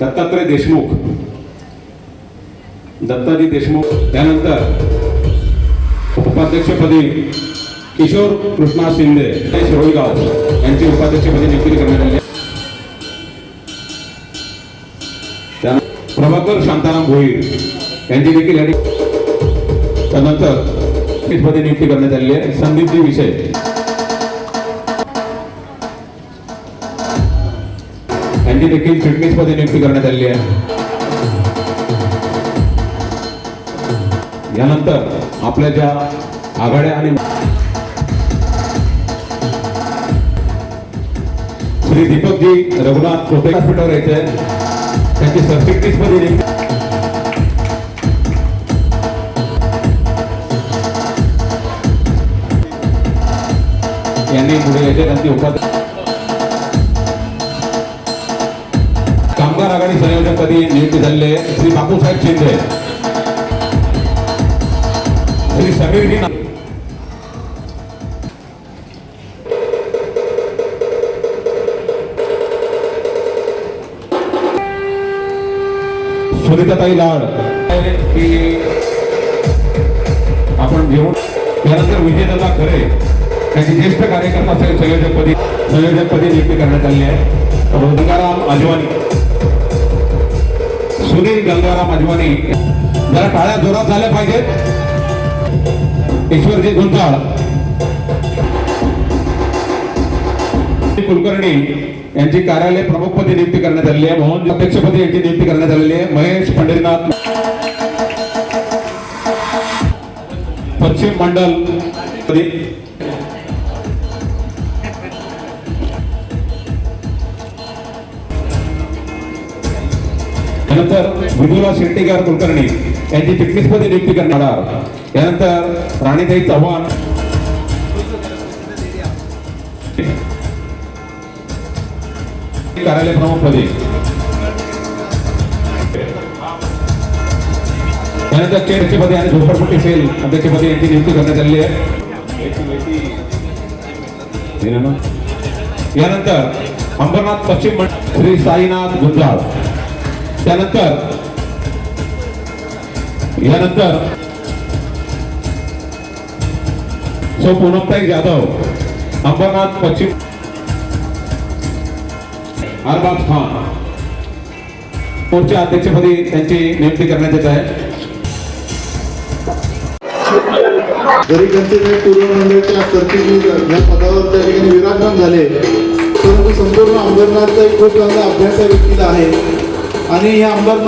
दत्तात्रय देशमुख. दत्ताजी देशमुख. त्यानंतर उपाध्यक्षपदी किशोर कृष्णा शिंदे हे शिरोळगाव यांची उपाध्यक्षपदी नियुक्ती करण्यात आली प्रभाकर शांताराम भोईर यांची देखील या त्यानंतर पदी नियुक्ती करण्यात आलेली आहे. संदीपजी विषय. यांची देखील चिटणीस नियुक्ती करण्यात आलेली आहे. यानंतर आपल्या ज्या आघाड्या आणि श्री दीपकजी रघुनाथ कोटे हॉस्पिटलवर यायचे त्यांची सरचिटणीस नियुक्ती यांनी पुढे यायचे त्यांची उपाध्याय कामगार आघाडी संयोजकपदी नियुक्ती झालेले श्री बापूसाहेब शिंदे. श्री समीर ही सुनीताताई लाड. की आपण घेऊन त्यानंतर विजयदादा खरे. त्यांची ज्येष्ठ कार्यकर्ता सं- संयोजकपदी संयोजकपदी नियुक्ती करण्यात आली आहे. रोजगाराम अजवानी सुनील गंगाराम अजवानी जरा टाळ्या जोरात झाल्या पाहिजेत. ईश्वरजी गुंजाळ कुलकर्णी यांची कार्यालय प्रमुखपदी नियुक्ती करण्यात आलेली आहे. मोहन अध्यक्षपदी यांची नियुक्ती करण्यात आलेली आहे. महेश पंढरीनाथ. पश्चिम मंडल त्यानंतर मृदुला शेट्टीकर कुलकर्णी यांची चिटणीसपदी नियुक्ती करण्यात आणार यानंतर राणीताई चव्हाण. कार्यालय प्रमुखपदी त्यानंतर केडचेपदी आणि झोपडपट्टी सेल अध्यक्षपदी यांची नियुक्ती करण्यात आलेली आहे. यानंतर अंबरनाथ पश्चिम श्री साईनाथ गुंजाळ. त्यानंतर यानंतर सो पूनमताई जाधव अंबरनाथ पश्चिम अरबाज खान मोर्चा अध्यक्षपदी त्यांची नियुक्ती करण्यात येत आहे. जरी पूर्व मंडळाच्या सरचिटणीस या पदावर त्या ठिकाणी विराजमान झाले परंतु संपूर्ण अंबरनाथचा एक खूप चांगला अभ्यास या व्यक्तीला आहे. आणि या अंबरनाथ